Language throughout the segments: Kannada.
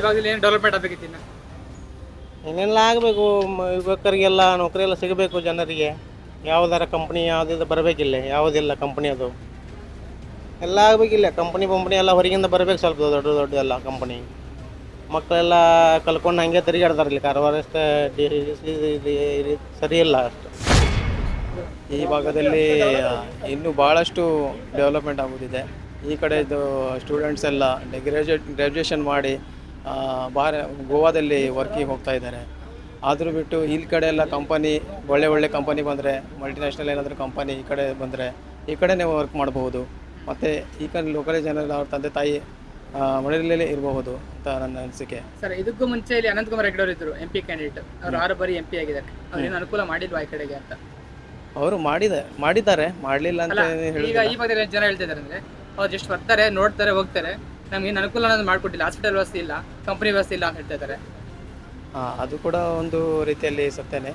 ಈ ಭಾಗದಲ್ಲಿ ಇನ್ನೆಲ್ಲ ಆಗಬೇಕು ಯುವಕರಿಗೆಲ್ಲ ನೌಕರಿ ಎಲ್ಲ ಸಿಗಬೇಕು ಜನರಿಗೆ. ಯಾವ್ದಾರ ಕಂಪ್ನಿ ಯಾವುದಿದೆ ಬರಬೇಕಿಲ್ಲ, ಯಾವುದಿಲ್ಲ ಕಂಪ್ನಿ ಅದು. ಎಲ್ಲ ಆಗಬೇಕಿಲ್ಲ ಕಂಪ್ನಿ ಪಂಪ್ನಿ ಎಲ್ಲ ಹೊರಗಿಂದ ಬರಬೇಕು ಸ್ವಲ್ಪ ದೊಡ್ಡ ದೊಡ್ಡ ಎಲ್ಲ ಕಂಪ್ನಿ ಮಕ್ಕಳೆಲ್ಲ ಕಲ್ಕೊಂಡು ಹಂಗೆ ತಿರುಗಾಡ್ತಾರೆ ಇಲ್ಲಿ ಕಾರವಾರ ಅಷ್ಟೇ ಸರಿ ಇಲ್ಲ ಅಷ್ಟು. ಈ ಭಾಗದಲ್ಲಿ ಇನ್ನೂ ಭಾಳಷ್ಟು ಡೆವಲಪ್ಮೆಂಟ್ ಆಗೋದಿದೆ. ಈ ಕಡೆದು ಸ್ಟೂಡೆಂಟ್ಸ್ ಎಲ್ಲ ಗ್ರ್ಯಾಜುಯೇಟ್ ಗ್ರ್ಯಾಜುಯೇಷನ್ ಮಾಡಿ ಆ, ಬಾರ ಗೋವಾದಲ್ಲಿ ವರ್ಕಿಗೆ ಹೋಗ್ತಾ ಇದ್ದಾರೆ. ಆದರೂ ಬಿಟ್ಟು ಇಲ್ಲಿ ಕಡೆ ಎಲ್ಲ ಕಂಪನಿ ಒಳ್ಳೆ ಒಳ್ಳೆ ಕಂಪನಿ ಬಂದರೆ ಮಲ್ಟಿನ್ಯಾಷನಲ್ ಏನಾದರೂ ಕಂಪನಿ ಈ ಕಡೆ ಬಂದರೆ ಈ ಕಡೆನೇ ವರ್ಕ್ ಮಾಡಬಹುದು. ಮತ್ತು ಈ ಕಡೆ ಲೋಕಲ್ ಜನರೆಲ್ಲ ಅವ್ರ ತಂದೆ ತಾಯಿ ಮಳೆಯಲ್ಲೇ ಮನೆಯಲ್ಲೇ ಇರಬಹುದು ಅಂತ ನನ್ನ ಅನಿಸಿಕೆ. ಸರ್ ಇದಕ್ಕೂ ಮುಂಚೆ ಇಲ್ಲಿ ಅನಂತಕುಮಾರ್ ಹೆಗಡೆ ಅವರು ಇದ್ರು ಎಂ ಪಿ ಕ್ಯಾಂಡಿಡೇಟ್ ಅವ್ರು ಆರು ಬಾರಿ ಎಂ ಪಿ ಆಗಿದ್ದಾರೆ. ಅವ್ರೇನು ಏನು ಅನುಕೂಲ ಮಾಡಿಲ್ವಾ ಈ ಕಡೆಗೆ ಅಂತ? ಅವರು ಮಾಡಿದೆ ಮಾಡಿದ್ದಾರೆ. ಮಾಡಲಿಲ್ಲ ಅಂತ ಈಗ ಈ ಬಗ್ಗೆ ಜನ ಹೇಳ್ತಿದ್ದಾರೆ ಅಂದ್ರೆ ಅವ್ರು ಜಸ್ಟ್ ಬರ್ತಾರೆ ನೋಡ್ತಾರೆ ಹೋಗ್ತಾರೆ. ನಮ್ಗೆ ಅನುಕೂಲ ಅನ್ನೋದು ಮಾಡಿಕೊಟ್ಟಿಲ್ಲ. ಹಾಸ್ಪಿಟಲ್ ವ್ಯವಸ್ಥೆ ಇಲ್ಲ ಕಂಪನಿ ವ್ಯವಸ್ಥೆ ಇಲ್ಲ ಅಂತ ಹೇಳ್ತಾ ಇದ್ದಾರೆ. ಅದು ಕೂಡ ಒಂದು ರೀತಿಯಲ್ಲಿ ಸತ್ಯನೇ.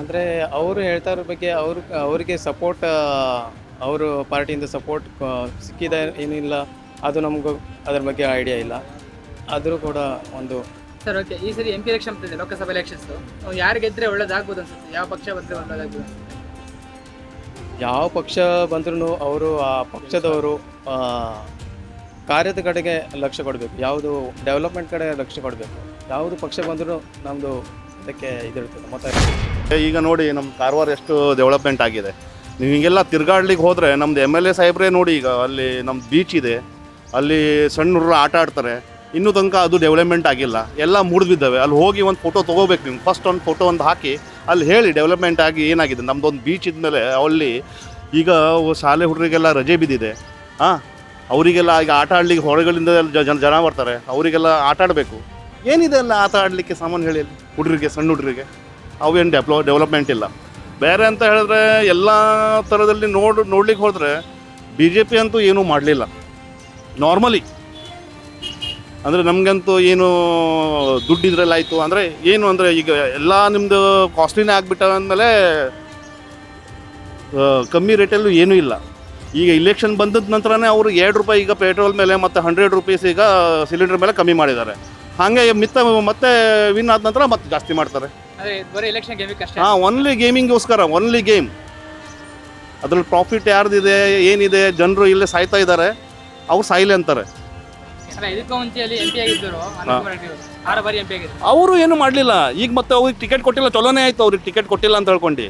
ಅಂದರೆ ಅವರು ಹೇಳ್ತಾ ಇರೋ ಬಗ್ಗೆ ಅವರು ಅವರಿಗೆ ಸಪೋರ್ಟ್ ಅವರು ಪಾರ್ಟಿಯಿಂದ ಸಪೋರ್ಟ್ ಸಿಕ್ಕಿದ ಏನಿಲ್ಲ ಅದು ನಮಗೂ ಅದ್ರ ಬಗ್ಗೆ ಐಡಿಯಾ ಇಲ್ಲ. ಆದರೂ ಕೂಡ ಒಂದು ಸರ್ ಓಕೆ ಈ ಸರಿ ಎಂ ಪಿ ಎಲೆಕ್ಷನ್ ಬರ್ತಿದೆ ಲೋಕಸಭಾ ಎಲೆಕ್ಷನ್ಸ್ ಯಾರು ಗೆದ್ರೆ ಒಳ್ಳೇದಾಗ್ಬೋದು ಅನ್ಸುತ್ತೆ? ಯಾವ ಪಕ್ಷ ಬಂದ್ರೆ ಒಳ್ಳೇದಾಗ್ಬೋದು ಯಾವ ಪಕ್ಷ ಬಂದ್ರೂ ಅವರು ಆ ಪಕ್ಷದವರು ಕಾರ್ಯದ ಕಡೆಗೆ ಲಕ್ಷ್ಯ ಕೊಡಬೇಕು. ಯಾವುದು ಡೆವಲಪ್ಮೆಂಟ್ ಕಡೆ ಲಕ್ಷ್ಯ ಕೊಡಬೇಕು. ಯಾವುದು ಪಕ್ಷ ಬಂದರೂ ನಮ್ಮದು ಅದಕ್ಕೆ ಇದಿರ್ತದೆ ಮತ್ತೆ ಈಗ ನೋಡಿ, ನಮ್ಮ ಕಾರವಾರ ಎಷ್ಟು ಡೆವಲಪ್ಮೆಂಟ್ ಆಗಿದೆ. ನೀವು ಹಿಂಗೆಲ್ಲ ತಿರ್ಗಾಡ್ಲಿಕ್ಕೆ ಹೋದರೆ ನಮ್ದು ಎಂ ಎಲ್ ಎ ಸಾಹೇಬ್ರೇ ನೋಡಿ ಈಗ ಅಲ್ಲಿ ನಮ್ಮ ಬೀಚ್ ಇದೆ. ಅಲ್ಲಿ ಸಣ್ಣ ಹುಡುಗರು ಆಟ ಆಡ್ತಾರೆ. ಇನ್ನೂ ತನಕ ಅದು ಡೆವಲಪ್ಮೆಂಟ್ ಆಗಿಲ್ಲ. ಎಲ್ಲ ಮುರಿದಿದ್ದಾವೆ ಅಲ್ಲಿ ಹೋಗಿ ಒಂದು ಫೋಟೋ ತೊಗೋಬೇಕು ನೀವು. ಫಸ್ಟ್ ಒಂದು ಫೋಟೋ ಒಂದು ಹಾಕಿ ಅಲ್ಲಿ ಹೇಳಿ ಡೆವಲಪ್ಮೆಂಟ್ ಆಗಿ ಏನಾಗಿದೆ. ನಮ್ಮದೊಂದು ಬೀಚ್ ಇದ್ಮೇಲೆ ಅಲ್ಲಿ ಈಗ ಶಾಲೆ ಹುಡುಗರಿಗೆಲ್ಲ ರಜೆ ಬಿದ್ದಿದೆ. ಹಾಂ ಅವರಿಗೆಲ್ಲ ಈಗ ಆಟ ಆಡ್ಲಿಕ್ಕೆ ಹೊರಗಳಿಂದ ಜನ ಜನ ಬರ್ತಾರೆ. ಅವರಿಗೆಲ್ಲ ಆಟ ಆಡಬೇಕು. ಏನಿದೆ ಅಲ್ಲ ಆಟ ಆಡಲಿಕ್ಕೆ ಸಾಮಾನು ಹೇಳಿ ಹುಡುಗರಿಗೆ ಸಣ್ಣ ಹುಡುಗರಿಗೆ ಅವೇನು ಡೆವಲಪ್ ಡೆವಲಪ್ಮೆಂಟ್ ಇಲ್ಲ. ಬೇರೆ ಅಂತ ಹೇಳಿದ್ರೆ ಎಲ್ಲ ಥರದಲ್ಲಿ ನೋಡ್ ನೋಡ್ಲಿಕ್ಕೆ ಹೋದರೆ ಬಿ ಜೆ ಪಿ ಅಂತೂ ಏನೂ ಮಾಡಲಿಲ್ಲ. ನಾರ್ಮಲಿ ಅಂದರೆ ನಮಗಂತೂ ಏನು ದುಡ್ಡು ಇದ್ರಲ್ಲಾಯಿತು ಅಂದರೆ ಏನು ಅಂದರೆ ಈಗ ಎಲ್ಲ ನಿಮ್ಮದು ಕಾಸ್ಟ್ಲಿನೇ ಆಗಿಬಿಟ್ಟ ಅಂದಮೇಲೆ ಕಮ್ಮಿ ರೇಟಲ್ಲೂ ಏನೂ ಇಲ್ಲ. ಈಗ ಇಲೆಕ್ಷನ್ ಬಂದದ ನಂತರನೇ ಅವರು ಎರಡು ರೂಪಾಯಿ ಈಗ ಪೆಟ್ರೋಲ್ ಮೇಲೆ ಮತ್ತು ಹಂಡ್ರೆಡ್ ರುಪೀಸ್ ಈಗ ಸಿಲಿಂಡರ್ ಮೇಲೆ ಕಮ್ಮಿ ಮಾಡಿದ್ದಾರೆ. ಹಾಗೆ ಮಿತ್ತ ಮತ್ತೆ ವಿನ್ ಆದ ನಂತರ ಮತ್ತೆ ಜಾಸ್ತಿ ಮಾಡ್ತಾರೆ. ಹಾಂ ಒನ್ಲಿ ಗೇಮಿಂಗ್ಗೋಸ್ಕರ ಒನ್ಲಿ ಗೇಮ್ ಅದ್ರಲ್ಲಿ ಪ್ರಾಫಿಟ್ ಯಾರ್ದಿದೆ ಏನಿದೆ ಜನರು ಇಲ್ಲೇ ಸಾಯ್ತಾ ಇದ್ದಾರೆ ಅವ್ರು ಸಾಯ್ಲಿ ಅಂತಾರೆ. ಅವರು. ಏನು ಮಾಡಲಿಲ್ಲ. ಈಗ ಮತ್ತೆ ಅವ್ರಿಗೆ ಟಿಕೆಟ್ ಕೊಟ್ಟಿಲ್ಲ ಚಲೋನೇ ಆಯ್ತು ಅವ್ರಿಗೆ ಟಿಕೆಟ್ ಕೊಟ್ಟಿಲ್ಲ ಅಂತ ಹೇಳ್ಕೊಂಡು.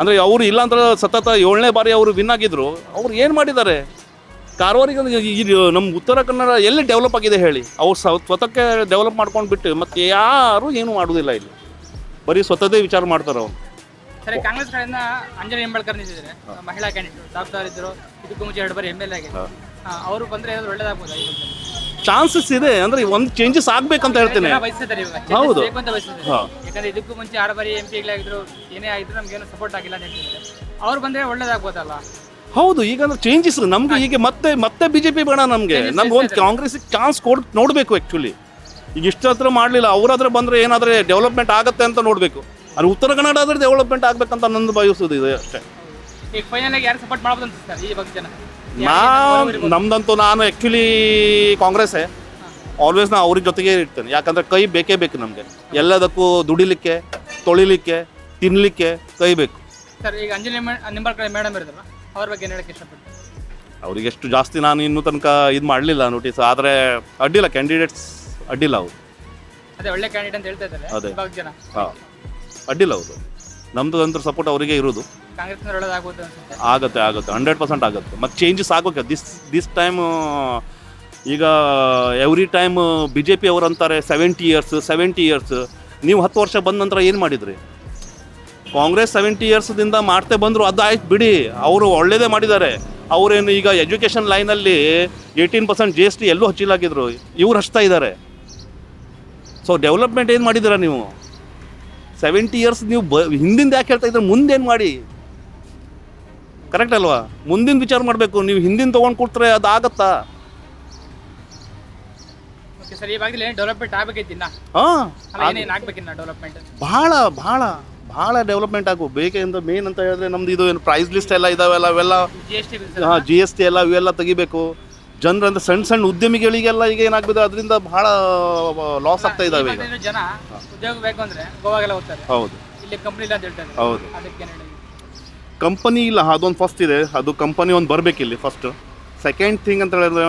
ಅಂದರೆ ಅವರು ಇಲ್ಲ ಅಂದ್ರೆ ಸತತ ಏಳನೇ ಬಾರಿ ಅವರು ವಿನ್ ಆಗಿದ್ರು. ಅವ್ರು ಏನು ಮಾಡಿದ್ದಾರೆ? ಕಾರವಾರಿಗೆ ನಮ್ಮ ಉತ್ತರ ಕನ್ನಡ ಎಲ್ಲಿ ಡೆವಲಪ್ ಆಗಿದೆ ಹೇಳಿ. ಅವ್ರು ಸ್ವತಃಕ್ಕೆ ಡೆವಲಪ್ ಮಾಡ್ಕೊಂಡು ಬಿಟ್ಟು ಮತ್ತೆ ಯಾರು ಏನು ಮಾಡೋದಿಲ್ಲ ಇಲ್ಲಿ. ಬರೀ ಸ್ವತದೇ ವಿಚಾರ ಮಾಡ್ತಾರೆ ಅವ್ರು. ಸರಿ ಕಾಂಗ್ರೆಸ್ ಕಡೆಯಿಂದ ಅಂಜಲಿ ಹೆಂಬಳ್ಕರ್ ನಿಂತಿದ್ದಾರೆ. ಮಹಿಳಾ ಕ್ಯಾಂಡಿಡೇಟ್ ಡಾಕ್ಟರ್ ಇದ್ರು ಇದಕ್ಕೂ ಮುಂಚೆ ಎರಡು ಬಾರಿ ಎಂ ಎಲ್ ಎ ಅವರು ಬಂದರೆ ಏನಾದ್ರು ಒಳ್ಳೇದಾಗ್ಬೋದು. ಚಾನ್ಸಸ್ ಇದೆ ಅಂದ್ರೆ ಒಂದು ಚೇಂಜಸ್ ಆಗ್ಬೇಕಂತ ಹೇಳ್ತೇನೆ. ಹೌದು. ಯಾಕಂದ್ರೆ ಇದಕ್ಕೂ ಮುಂಚೆ ಆರು ಬಾರಿ ಎಂ ಪಿಗಳಾಗಿದ್ರು ಏನೇ ಆಗಿದ್ರು ನಮ್ಗೇನು ಸಪೋರ್ಟ್ ಆಗಿಲ್ಲ ಅಂತ ಹೇಳ್ತಿದ್ದಾರೆ. ಅವ್ರು ಬಂದ್ರೆ ಒಳ್ಳೇದಾಗ್ಬೋದಲ್ಲ ಹೌದು ಈಗ ಅಂದ್ರೆ ಚೇಂಜಸ್ ನಮ್ಗೆ ಈಗ ಮತ್ತೆ ಮತ್ತೆ ಬಿಜೆಪಿ ಬೇಡ ನಮಗೆ. ನಮ್ಗೆ ಒಂದು. ಕಾಂಗ್ರೆಸ್ ಚಾನ್ಸ್ ಕೊಡ್ ನೋಡ್ಬೇಕು ಆಕ್ಚುಲಿ ಈಗ ಇಷ್ಟ ಹತ್ರ ಮಾಡಲಿಲ್ಲ ಅವ್ರಾದ್ರೆ ಬಂದ್ರೆ ಏನಾದ್ರೆ ಡೆವಲಪ್ಮೆಂಟ್ ಆಗುತ್ತೆ ಅಂತ ನೋಡ್ಬೇಕು. ಅಲ್ಲಿ ಉತ್ತರ ಕನ್ನಡ ಆದ್ರೆ ಡೆವಲಪ್ಮೆಂಟ್ ಆಗ್ಬೇಕಂತ ನಂದು ಬಯಸೋದು ಇದೆ ಅಷ್ಟೇ. ಈಗ ಫೈನಲ್ ಆಗಿ ಯಾರು ಸಪೋರ್ಟ್ ಮಾಡ್ಬೋದು ಸರ್ ಈ ಬಗ್ಗೆ ಜನ ನಾ ನಮ್ದಂತೂ ನಾನು ಆ್ಯಕ್ಚುಲಿ ಕಾಂಗ್ರೆಸ್ಸೇ ಆಲ್ವೇಸ್ ನಾ ಅವ್ರ ಜೊತೆಗೆ ಇರ್ತೇನೆ. ಯಾಕಂದ್ರೆ ಕೈ ಬೇಕೇ ಬೇಕು ನಮಗೆ. ಎಲ್ಲದಕ್ಕೂ ದುಡಿಲಿಕ್ಕೆ ತೊಳಿಲಿಕ್ಕೆ ತಿನ್ನಲಿಕ್ಕೆ ಕೈ ಬೇಕು. ಸರ್ ಈಗ ಅಂಜಲಿ ನಿಂಬರ್ ಕಡೆ ಮೇಡಮ್ ಇರ್ತಾರಲ್ಲ ಅವ್ರ ಬಗ್ಗೆ ಏನು ಹೇಳಕ್ಕೆ ಇಷ್ಟಪಡ್ತೀನಿ ಅವ್ರಿಗೆ ಎಷ್ಟು ಜಾಸ್ತಿ ನಾನು ಇನ್ನೂ ತನಕ ಇದು ಮಾಡಲಿಲ್ಲ ನೋಟಿಸ್ ಆದರೆ ಅಡ್ಡಿಲ್ಲ ಕ್ಯಾಂಡಿಡೇಟ್ಸ್ ಅಡ್ಡಿಲ್ಲ ಅವರು. ಅದೇ ಒಳ್ಳೆ ಕ್ಯಾಂಡಿಡೇಟ್ ಅಂತ ಹೇಳ್ತಾ ಇದ್ದಾರೆ. ಅದೇ. ಇವಾಗ ಜನ ಹಾಂ. ಅಡ್ಡಿಲ್ಲ ಅವರು. ನಮ್ಮದು ಅಂತ ಸಪೋರ್ಟ್ ಅವರಿಗೆ ಇರೋದು. ಆಗುತ್ತೆ ಆಗುತ್ತೆ. ಹಂಡ್ರೆಡ್ ಪರ್ಸೆಂಟ್ ಆಗುತ್ತೆ. ಮತ್ತು ಚೇಂಜಸ್ ಆಗೋಕೆ ದಿಸ್ ದಿಸ್ ಟೈಮ್ ಈಗ every time B J P ಅವರು ಅಂತಾರೆ ಸೆವೆಂಟಿ ಇಯರ್ಸ್ ಸೆವೆಂಟಿ ಇಯರ್ಸ್ ನೀವು ಹತ್ತು ವರ್ಷ ಬಂದ ನಂತರ ಏನು ಮಾಡಿದ್ರಿ? ಕಾಂಗ್ರೆಸ್ ಸೆವೆಂಟಿ ಇಯರ್ಸ್ದಿಂದ ಮಾಡ್ತೇ ಬಂದರು ಅದು ಆಯ್ತು ಬಿಡಿ. ಅವರು ಒಳ್ಳೇದೇ ಮಾಡಿದ್ದಾರೆ. ಅವರೇನು ಈಗ ಎಜುಕೇಷನ್ ಲೈನಲ್ಲಿ eighteen percent G S T ಎಲ್ಲೂ ಹಚ್ಚಿಲಾಗಿದ್ರು. ಇವ್ರು ಹಚ್ತಾ ಇದ್ದಾರೆ. ಸೊ ಡೆವಲಪ್ಮೆಂಟ್ ಏನು ಮಾಡಿದ್ದೀರಾ ನೀವು? ಸೆವೆಂಟಿ ಇಯರ್ಸ್ ನೀವು ಬ, ಹಿಂದಿಂದ ಯಾಕೆ ಹೇಳ್ತಾ ಇದ್ರೆ ಮುಂದೇನು ಮಾಡಿ? ಕರೆಕ್ಟ್ ಅಲ್ವಾ? ಮುಂದಿನ ವಿಚಾರ ಮಾಡಬೇಕು. ನೀವು ಹಿಂದಿನ ತೊಗೊಂಡು ಕೊಡ್ತಾರೆ ಅದು ಆಗತ್ತಾ? ಸರ್ ಬಹಳ ಡೆವಲಪ್ಮೆಂಟ್ ಆಗಬೇಕೈತಿ ಇನ್ನ? ಹಾಂ ಏನೇನು ಆಗ್ಬೇಕಿನ್ನ ಡೆವಲಪ್ಮೆಂಟ್ ಭಾಳ ಭಾಳ ಭಾಳ ಡೆವಲಪ್ಮೆಂಟ್ ಆಗು. ಬೇಕೆಂದ ಮೇನ್ ಅಂತ ಹೇಳಿದ್ರೆ ನಮ್ದು ಇದು ಏನು ಪ್ರೈಸ್ ಲಿಸ್ಟ್ ಎಲ್ಲ ಇದಾವೆಲ್ಲ ಅವೆಲ್ಲ ಜಿ ಎಸ್ ಟಿ ಹಾಂ ಜಿ ಎಸ್ ಟಿ ಎಲ್ಲ ಇವೆಲ್ಲ ತೆಗಿಬೇಕು. ಜನರಂದ್ರೆ ಸಣ್ಣ ಸಣ್ಣ ಉದ್ಯಮಿಗಳಿಗೆಲ್ಲ ಈಗ ಏನಾಗ್ಬಿದೆ ಅದರಿಂದ ಬಹಳ ಲಾಸ್ ಆಗ್ತಾ ಇದಾವೆ ಈಗ. ಜನ ಉದ್ಯೋಗ ಬೇಕು ಅಂದ್ರೆ ಗೋವಾಗೆಲ್ಲ ಹೋಗ್ತಾರೆ. ಹೌದು. ಇಲ್ಲಿ ಕಂಪ್ನಿ ಇಲ್ಲ ಅಂತ ಹೇಳ್ತಾರೆ ಹೌದು. ಅದಕ್ಕೆ ಕಂಪನಿ ಇಲ್ಲ, ಅದೊಂದು ಫಸ್ಟ್ ಇದೆ, ಅದು ಕಂಪನಿ ಒಂದು ಬರಬೇಕಿಲ್ಲಿ ಫಸ್ಟ್ ಸೆಕೆಂಡ್ ಥಿಂಗ್ ಅಂತ ಹೇಳಿದ್ರೆ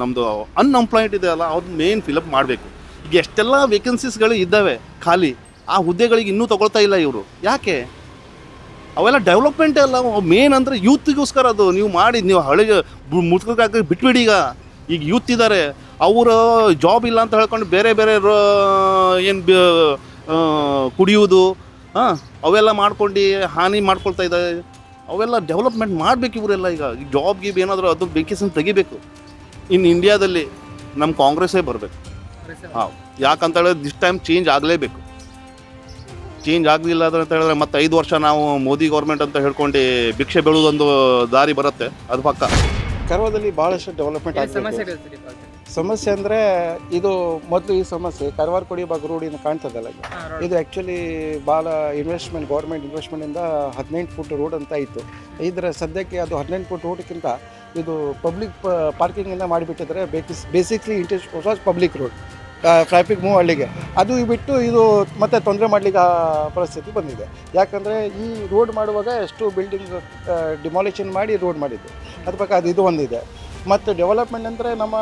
ನಮ್ಮದು ಅನ್ಎಂಪ್ಲಾಯ್ಡ್ ಇದೆ ಅಲ್ಲ ಅದು ಮೇನ್ ಫಿಲಪ್ ಮಾಡಬೇಕು. ಈಗ ಎಷ್ಟೆಲ್ಲ ವೇಕೆನ್ಸೀಸ್ಗಳು ಇದ್ದಾವೆ ಖಾಲಿ, ಆ ಹುದ್ದೆಗಳಿಗೆ ಇನ್ನೂ ತಗೊಳ್ತಾ ಇಲ್ಲ ಇವರು. ಯಾಕೆ? ಅವೆಲ್ಲ ಡೆವಲಪ್ಮೆಂಟೇ ಅಲ್ಲ ಮೇನ್ ಅಂದರೆ ಯೂತ್ಗೋಸ್ಕರ ಅದು. ನೀವು ಮಾಡಿ, ನೀವು ಹಳೆಗೆ ಮುಚ್ಕೋಕೆ ಬಿಟ್ಬಿಡಿ ಈಗ. ಈಗ ಯೂತ್ ಇದ್ದಾರೆ ಅವರು ಜಾಬ್ ಇಲ್ಲ ಅಂತ ಹೇಳ್ಕೊಂಡು ಬೇರೆ ಬೇರೆ ಏನು ಕುಡಿಯುವುದು ಹಾಂ ಅವೆಲ್ಲ ಮಾಡ್ಕೊಂಡು ಹಾನಿ ಮಾಡ್ಕೊಳ್ತಾ ಇದ್ದಾರೆ. ಅವೆಲ್ಲ ಡೆವಲಪ್ಮೆಂಟ್ ಮಾಡಬೇಕು ಇವರೆಲ್ಲ ಈಗ. ಜಾಬ್ ಗೀಬ್ ಏನಾದರೂ ಅದು ಬೇಕಿಸನ್ನು ತೆಗಿಬೇಕು. ಇನ್ನು ಇಂಡಿಯಾದಲ್ಲಿ ನಮ್ಮ ಕಾಂಗ್ರೆಸ್ಸೇ ಬರಬೇಕು. ಹಾಂ ಯಾಕಂತ ಹೇಳಿದ್ರೆ ದಿಸ್ ಟೈಮ್ ಚೇಂಜ್ ಆಗಲೇಬೇಕು. ಚೇಂಜ್ ಆಗಲಿಲ್ಲ ಅಂತ ಹೇಳಿದ್ರೆ ಮತ್ತೆ ಐದು ವರ್ಷ ನಾವು ಮೋದಿ ಗೌರ್ಮೆಂಟ್ ಅಂತ ಹೇಳ್ಕೊಂಡು ಭಿಕ್ಷೆ ಬೆಳೆದೊಂದು ದಾರಿ ಬರುತ್ತೆ. ಅದು ಪಕ್ಕ. ಕರ್ವದಲ್ಲಿ ಭಾಳಷ್ಟು ಡೆವಲಪ್ಮೆಂಟ್ ಏನ್ ಸಮಸ್ಯೆ ಅಂದರೆ ಇದು ಮೊದಲು ಈ ಸಮಸ್ಯೆ ಕರವಾರ ಕೊಡಿ ಭಾಗ ರೋಡಿನ ಕಾಣ್ತದಲ್ಲ ಇದು. ಆ್ಯಕ್ಚುಲಿ ಭಾಳ ಇನ್ವೆಸ್ಟ್ಮೆಂಟ್ ಗೌರ್ಮೆಂಟ್ ಇನ್ವೆಸ್ಟ್ಮೆಂಟಿಂದ ಹದಿನೆಂಟು ಫುಟ್ ರೋಡ್ ಅಂತ ಇತ್ತು. ಇದರ ಸದ್ಯಕ್ಕೆ ಅದು ಹದಿನೆಂಟು ಫುಟ್ ರೋಡ್ಕ್ಕಿಂತ ಇದು ಪಬ್ಲಿಕ್ ಪಾರ್ಕಿಂಗಿಂದ ಮಾಡಿಬಿಟ್ಟಿದ್ರೆ ಬೇಕಿಸ್ ಬೇಸಿಕ್ಲಿ ಇಂಟ್ರೆಸ್ಟ್ ಹೊಸ ಪಬ್ಲಿಕ್ ರೋಡ್ ಟ್ರಾಫಿಕ್ ಮೂವ್ ಹಳ್ಳಿಗೆ ಅದು ಬಿಟ್ಟು ಇದು ಮತ್ತೆ ತೊಂದರೆ ಮಾಡಲಿಕ್ಕೆ ಪರಿಸ್ಥಿತಿ ಬಂದಿದೆ. ಯಾಕಂದರೆ ಈ ರೋಡ್ ಮಾಡುವಾಗ ಎಷ್ಟು ಬಿಲ್ಡಿಂಗ್ ಡಿಮಾಲಿಷನ್ ಮಾಡಿ ರೋಡ್ ಮಾಡಿದ್ದು. ಅದ್ರ ಬಗ್ಗೆ ಅದು ಇದು ಒಂದಿದೆ. ಮತ್ತು ಡೆವಲಪ್ಮೆಂಟ್ ಅಂದರೆ ನಮ್ಮ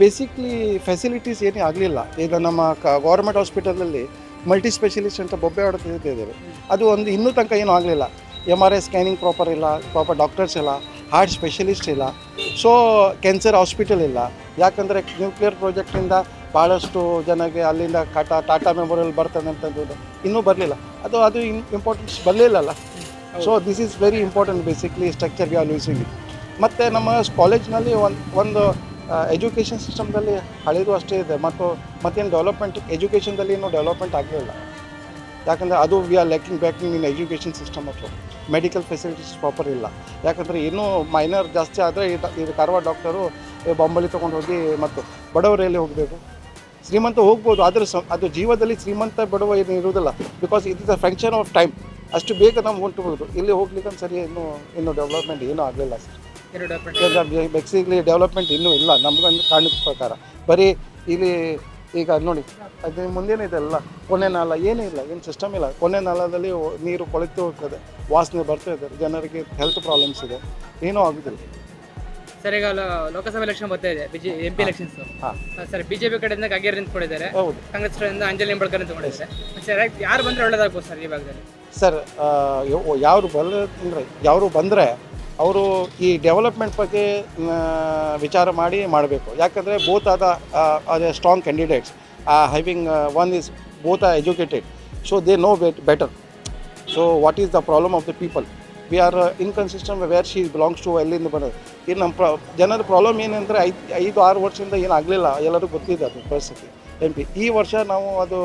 ಬೇಸಿಕ್ಲಿ ಫೆಸಿಲಿಟೀಸ್ ಏನೂ ಆಗಲಿಲ್ಲ. ಈಗ ನಮ್ಮ ಕ ಗೌರ್ಮೆಂಟ್ ಹಾಸ್ಪಿಟಲಲ್ಲಿ ಮಲ್ಟಿ ಸ್ಪೆಷಲಿಸ್ಟ್ ಅಂತ ಬೊಬ್ಬೆ ಹೊಡೆದಿದ್ದೇವೆ ಅದು ಒಂದು ಇನ್ನೂ ತನಕ ಏನೂ ಆಗಲಿಲ್ಲ. M R I scanning proper ಇಲ್ಲ ಪ್ರಾಪರ್ ಡಾಕ್ಟರ್ಸ್ ಇಲ್ಲ ಹಾರ್ಟ್ ಸ್ಪೆಷಲಿಸ್ಟ್ ಇಲ್ಲ. ಸೊ ಕ್ಯಾನ್ಸರ್ ಹಾಸ್ಪಿಟಲ್ ಇಲ್ಲ. ಯಾಕಂದರೆ ನ್ಯೂಕ್ಲಿಯರ್ ಪ್ರಾಜೆಕ್ಟಿಂದ ಭಾಳಷ್ಟು ಜನಗೆ ಅಲ್ಲಿಂದ ಟಾಟಾ ಟಾಟಾ ಮೆಮೋರಿಯಲ್ ಬರ್ತದೆ ಅಂತಂದು ಇನ್ನೂ ಬರಲಿಲ್ಲ. ಅದು ಅದು importance ಬರಲಿಲ್ಲಲ್ಲ so this is very important basically structure we using ಮತ್ತು ನಮ್ಮ ಕಾಲೇಜ್ನಲ್ಲಿ ಒಂದು ಒಂದು ಎಜುಕೇಷನ್ ಸಿಸ್ಟಮ್ದಲ್ಲಿ ಹಳೆಯದು ಅಷ್ಟೇ ಇದೆ. ಮತ್ತು ಮತ್ತೇನು ಡೆವಲಪ್ಮೆಂಟ್ ಎಜುಕೇಷನ್ದಲ್ಲಿ ಏನೂ ಡೆವಲಪ್ಮೆಂಟ್ ಆಗಲಿಲ್ಲ ಯಾಕಂದರೆ ಅದು we are lacking backing in education system ಅಥವಾ ಮೆಡಿಕಲ್ ಫೆಸಿಲಿಟೀಸ್ ಪ್ರಾಪರ್ ಇಲ್ಲ. ಯಾಕಂದರೆ ಇನ್ನೂ ಮೈನರ್ ಜಾಸ್ತಿ ಆದರೆ ಇದು ಕಾರವಾರ ಡಾಕ್ಟರು ಬಾಂಬಲ್ಲಿ ತೊಗೊಂಡು ಹೋಗಿ ಮತ್ತು ಬಡವರಲ್ಲಿ ಹೋಗಬೇಕು? ಶ್ರೀಮಂತ ಹೋಗ್ಬೋದು, ಆದರೆ ಸ, ಅದು ಜೀವದಲ್ಲಿ ಶ್ರೀಮಂತ ಬಡವ ಏನು ಇರುವುದಿಲ್ಲ. Because it is a function of time ಅಷ್ಟು ಬೇಗ ನಾವು ಹೊಂಟು ಇಲ್ಲಿ ಹೋಗ್ಲಿಕ್ಕೆ ಸರಿ, ಇನ್ನೂ ಇನ್ನೂ ಡೆವಲಪ್ಮೆಂಟ್ ಏನೂ ಆಗಲಿಲ್ಲ ಸರ್ ಬೆಕ್ಸಿಗ್ಲಿ ಡೆವಲಪ್ಮೆಂಟ್ ಇನ್ನೂ ಇಲ್ಲ. ನಮಗೊಂದು ಕಾಣಿದ ಪ್ರಕಾರ. ಬರೀ ಇಲ್ಲಿ ಈಗ ನೋಡಿ ಅದು ಮುಂದೇನಿದೆ ಅಲ್ಲ ಕೊನೆ ನಾಲ ಏನೂ ಇಲ್ಲ ಏನು ಸಿಸ್ಟಮ್ ಇಲ್ಲ. ಕೊನೆ ನಾಲದಲ್ಲಿ ನೀರು ಕೊಳೆತು ಹೋಗ್ತದೆ. ವಾಸನೆ ಬರ್ತಾ ಇದ್ದಾರೆ ಜನರಿಗೆ ಹೆಲ್ತ್ ಪ್ರಾಬ್ಲಮ್ಸ್ ಇದೆ. ಏನೂ ಆಗುದಿಲ್ಲ. ಸರ್ ಈಗ ಲೋಕಸಭೆ ಎಲೆಕ್ಷನ್ ಬರ್ತಾ ಇದೆ. ಬಿಜೆ M P elections sir BJP ಕಡೆಯಿಂದ ಗಗೇರ್ ನಿಂತ್ಕೊಂಡಿದ್ದಾರೆ. ಹೌದು. ಕಾಂಗ್ರೆಸ್ ಕಡೆಯಿಂದ ಅಂಜಲಿ ನಿಂಬಳ್ಕರ್ ನಿಂತ್ಕೊಂಡಿದ್ದಾರೆ. ಸರ್ ಯಾರು ಬಂದ್ರೆ ಒಳ್ಳೇದಾಗ್ಬೋದು ಸರ್ ಈ ಭಾಗದಲ್ಲಿ? ಸರ್ ಯಾರು ಬಲ್ಲ ಅಂದರೆ ಯಾರು ಬಂದರೆ ಅವರು ಈ ಡೆವಲಪ್ಮೆಂಟ್ ಬಗ್ಗೆ ವಿಚಾರ ಮಾಡಿ ಮಾಡಬೇಕು. ಯಾಕಂದರೆ ಬೋತ್ ಆದ ಅದೇ strong candidates having one is both are educated so they know bet better so what is the problem of the people we are inconsistent where she belongs to ಎಲ್ಲಿಂದ ಬರೋದು ಇನ್ನು ನಮ್ಮ ಪ್ರಾ ಜನರ ಪ್ರಾಬ್ಲಮ್ ಏನಂದರೆ ಐದು ಐದು, ಆರು ವರ್ಷದಿಂದ ಏನು ಆಗಲಿಲ್ಲ. ಎಲ್ಲರಿಗೂ ಗೊತ್ತಿದೆ ಅದು ಪರಿಸ್ಥಿತಿ. ಎಂ ಪಿ ಈ ವರ್ಷ ನಾವು ಅದು,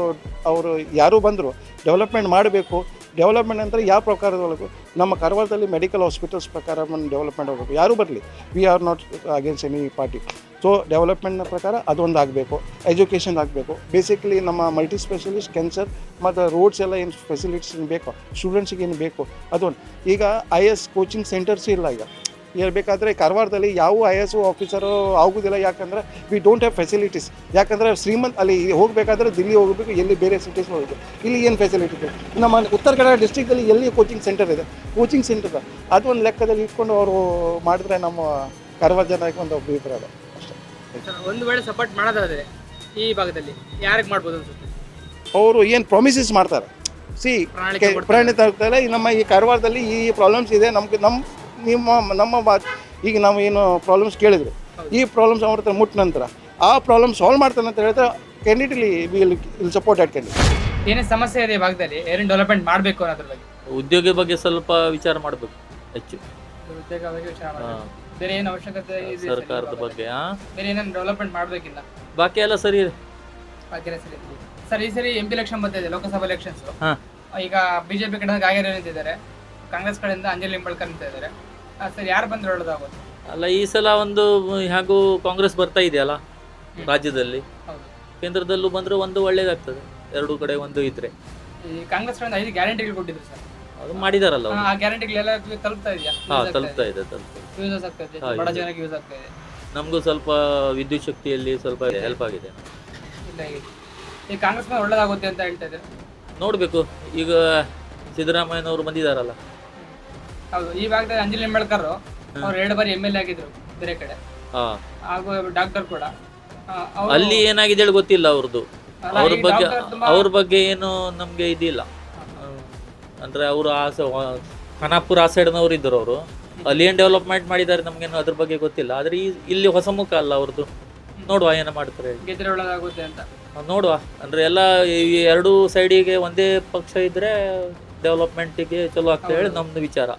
ಅವರು ಯಾರೂ ಬಂದರು ಡೆವಲಪ್ಮೆಂಟ್ ಮಾಡಬೇಕು. ಡೆವಲಪ್ಮೆಂಟ್ ಅಂದರೆ ಯಾವ ಪ್ರಕಾರದೊಳಗೂ ನಮ್ಮ ಕಾರವಾರದಲ್ಲಿ ಮೆಡಿಕಲ್ ಹಾಸ್ಪಿಟಲ್ಸ್ ಪ್ರಕಾರ ಡೆವಲಪ್ಮೆಂಟ್ ಆಗಬೇಕು. ಯಾರು ಬರಲಿ. We are not against any party so ಡೆವಲಪ್ಮೆಂಟ್ನ ಪ್ರಕಾರ ಅದೊಂದು ಆಗಬೇಕು. ಎಜುಕೇಷನ್ ಆಗಬೇಕು. ಬೇಸಿಕಲಿ ನಮ್ಮ ಮಲ್ಟಿ ಸ್ಪೆಷಲಿಸ್ಟ್ ಕ್ಯಾನ್ಸರ್ ಮತ್ತು ರೋಡ್ಸ್ ಎಲ್ಲ ಏನು ಫೆಸಿಲಿಟೀಸ್ ಏನು ಬೇಕು ಸ್ಟೂಡೆಂಟ್ಸಿಗೆ ಏನು ಬೇಕು, ಅದೊಂದು. ಈಗ ಐ ಎಸ್ ಕೋಚಿಂಗ್ ಸೆಂಟರ್ಸ್ ಇಲ್ಲ ಈಗ. ಇರಬೇಕಾದ್ರೆ ಕಾರವಾರದಲ್ಲಿ ಯಾವ ಐ ಎಸ್ ಆಫೀಸರು ಆಗೋದಿಲ್ಲ. ಯಾಕಂದರೆ ವಿ ಡೋಂಟ್ ಹ್ಯಾವ್ ಫೆಸಿಲಿಟೀಸ್ ಯಾಕಂದರೆ ಶ್ರೀಮಂತ್ ಅಲ್ಲಿ ಹೋಗಬೇಕಾದ್ರೆ ದಿಲ್ಲಿ ಹೋಗಬೇಕು ಎಲ್ಲಿ ಬೇರೆ ಸಿಟೀಸ್ ಹೋಗಬೇಕು. ಇಲ್ಲಿ ಏನು ಫೆಸಿಲಿಟಿ ಇದೆ? ನಮ್ಮ ಉತ್ತರ ಕನ್ನಡ ಡಿಸ್ಟ್ರಿಕ್ಟಲ್ಲಿ ಎಲ್ಲಿ ಕೋಚಿಂಗ್ ಸೆಂಟರ್ ಇದೆ? ಕೋಚಿಂಗ್ ಸೆಂಟರ್ ಅದು ಒಂದು ಲೆಕ್ಕದಲ್ಲಿ ಇಟ್ಕೊಂಡು ಅವರು ಮಾಡಿದ್ರೆ ನಮ್ಮ ಕಾರವಾರ ಜನಕ್ಕೆ ಒಂದು ಅಭಿಪ್ರಾಯ ಇದೆ ಅಷ್ಟೇ. ಒಂದು ವೇಳೆ ಸಪೋರ್ಟ್ ಮಾಡೋದಾದರೆ ಈ ಭಾಗದಲ್ಲಿ ಯಾರಿಗೆ ಮಾಡ್ಬೋದು ಅನ್ಸುತ್ತೆ? ಅವರು ಏನು ಪ್ರಾಮಿಸಸ್ ಮಾಡ್ತಾರೆ? ಸಿ. ಪ್ರಣಾಳಿಕೆ ಆಗ್ತಾರೆ ನಮ್ಮ ಈ ಕಾರವಾರದಲ್ಲಿ ಈ ಪ್ರಾಬ್ಲಮ್ಸ್ ಇದೆ. ನಮ್ಗೆ ನಮ್ಮ ನಿಮ್ಮ ನಮ್ಮ ಬಾ ಈಗ ನಾವು ಏನು ಪ್ರಾಬ್ಲಮ್ಸ್ ಕೇಳಿದ್ರು. ಈ ಪ್ರಾಬ್ಲಮ್ಸ್ ಅವ್ರ ಹತ್ರ ಮುಟ್ಟ ನಂತರ ಆ ಪ್ರಾಬ್ಲಮ್ ಸಾಲ್ವ್ ಮಾಡ್ತಾನೆ ಅಂತ ಹೇಳಿದ್ರೆ ಕ್ಯಾಂಡಿಡೇಟ್ಲಿ will will support at candidate ಏನೇ ಸಮಸ್ಯೆ ಇದೆ ಈ ಭಾಗದಲ್ಲಿ ಏನೇನು ಡೆವಲಪ್ಮೆಂಟ್ ಮಾಡಬೇಕು ಅನ್ನೋದ್ರ ಬಗ್ಗೆ? ಉದ್ಯೋಗ ಬಗ್ಗೆ ಸ್ವಲ್ಪ ವಿಚಾರ ಮಾಡಬೇಕು ಹೆಚ್ಚು. ಉದ್ಯೋಗ ಬಗ್ಗೆ ವಿಚಾರ. ಮಾಡ್ಬೇಕು. ಬೇರೆ ಏನು ಅವಶ್ಯಕತೆ ಇದೆ ಸರ್ಕಾರದ ಬಗ್ಗೆ ಆ? ಬೇರೆ ಏನೇನು ಡೆವಲಪ್ಮೆಂಟ್ ಮಾಡಬೇಕಿಲ್ಲ? ಬಾಕಿ ಎಲ್ಲ ಸರಿ ಇದೆ. ಭಾಗ್ಯದ ಸರಿ ಸರ್ ಈ ಸರಿ ಎಂ ಪಿ ಎಲೆಕ್ಷನ್ ಬರ್ತಿದೆ ಲೋಕಸಭಾ ಎಲೆಕ್ಷನ್ಸ್. ಈಗ ಬಿಜೆಪಿ ಕಡೆಯಿಂದ ಗಾಯರ್ ನಿಂತಿದ್ದಾರೆ. ಕಾಂಗ್ರೆಸ್ ಕಡೆಯಿಂದ ಅಂಜಲಿ ನಿಂಬಳ್ಕರ್ ನಿಂತಿದ್ದಾರೆ. ಸರ್ ಯಾರು ಬಂದ್ರೆ ಒಳ್ಳೆದಾಗುತ್ತೆ ಅಲ್ಲ ಈ ಸಲ ಒಂದು ಹಾಗೂ ಕಾಂಗ್ರೆಸ್ ಬರ್ತಾ ಇದೆಯಲ್ಲ ರಾಜ್ಯದಲ್ಲಿ. ಹೌದು. ಕೇಂದ್ರದಲ್ಲೂ ಬಂದ್ರೆ ಒಂದು ಒಳ್ಳೇದಾಗ್ತದೆ. ಎರಡು ಕಡೆ ಒಂದು ಇದ್ರೆ. ಈ ಕಾಂಗ್ರೆಸ್ ಕಡೆಯಿಂದ ಐದು ಗ್ಯಾರಂಟಿಗಳು ಕೊಟ್ಟಿದ್ರು ಸರ್. ಅದು ಮಾಡಿದಾರಲ್ಲ ಅವರು. ಆ ಗ್ಯಾರಂಟಿಗಳೆಲ್ಲ ತಲುಪ್ತಾ ಇದೆಯಾ? ಹಾ ತಲುಪ್ತಾ ಇದೆ. ತಲುಪ್ತಾ ಇದೆ. ಯೂಸಸ್ ಆಗ್ತಾ ಇದೆ. ಹಾ, ಬಡ. ಜನಕ್ಕೆ ಯೂಸ್ ಆಗ್ತಾ ಇದೆ. ನಮಗೂ ಸ್ವಲ್ಪ ವಿದ್ಯುತ್ ಶಕ್ತಿಯಲ್ಲಿ ಸ್ವಲ್ಪ ಹೆಲ್ಪ್ ಆಗಿದೆ. ಇಲ್ಲ ಈಗ ಈ ಕಾಂಗ್ರೆಸ್ ಮೇಲೆ ಒಳ್ಳೇದಾಗುತ್ತೆ ಅಂತ ಹೇಳ್ತಾ ಇದ್ದಾರೆ? ನೋಡಬೇಕು. ಈಗ ಸಿದ್ದರಾಮಯ್ಯನವರು ಬಂದಿದ್ದಾರಲ್ಲ. ಹೌದು ಈ ಭಾಗದಲ್ಲಿ ಅಂಜಲಿ ನಿಂಬಳ್ಕರ್ ಅವ್ರು ಎರಡು ಬಾರಿ ಎಂ ಎಲ್ ಎ ಆಗಿದ್ರು ಬೇರೆ ಕಡೆ. ಹಾಂ. ಹಾಗೂ ಡಾಕ್ಟರ್ ಕೂಡ. ಆ, ಅವ್ರು- ಅಲ್ಲಿ ಏನಾಗಿದೆ ಹೇಳಿ ಗೊತ್ತಿಲ್ಲ ಅವ್ರದ್ದು ಅಲ್ಲ, ಅವ್ರ ಈ ಬಗ್ಗೆ doctor ತುಂಬಾ- ಅವ್ರ ಬಗ್ಗೆ ಏನು ನಮ್ಗೆ ಇದಿಲ್ಲ. ಅಂದ್ರೆ ಅವರು ಆ ಸ- ವ- ಖಾನಾಪುರ ಆ ಸೈಡ್ನವ್ರು ಇದ್ದರು ಅವರು. ಅಲ್ಲಿ ಏನು ಡೆವಲಪ್ಮೆಂಟ್ ಮಾಡಿದ್ದಾರೆ ನಮ್ಗೇನು ಅದ್ರ ಬಗ್ಗೆ ಗೊತ್ತಿಲ್ಲ. ಆದ್ರೆ ಈ ಇಲ್ಲಿ ಹೊಸ ಮುಖ ಅಲ್ಲ ಅವ್ರದ್ದು ನೋಡುವ ಏನ ಮಾಡ್ತಾರೆ ಹೇಳಿ. ಗೆದ್ರೆ ಒಳ್ಳೇದಾಗುತ್ತೆ ಅಂತ. ನೋಡುವ. ಅಂದ್ರೆ ಎಲ್ಲ ಈ ಎರಡು ಸೈಡಿಗೆ ಒಂದೇ ಪಕ್ಷ ಇದ್ರೆ ಡೆವಲಪ್ಮೆಂಟಿಗೆ ಚಲೋ ಆಗ್ತದೆ ಹೇಳಿ ನಮ್ದು ವಿಚಾರ.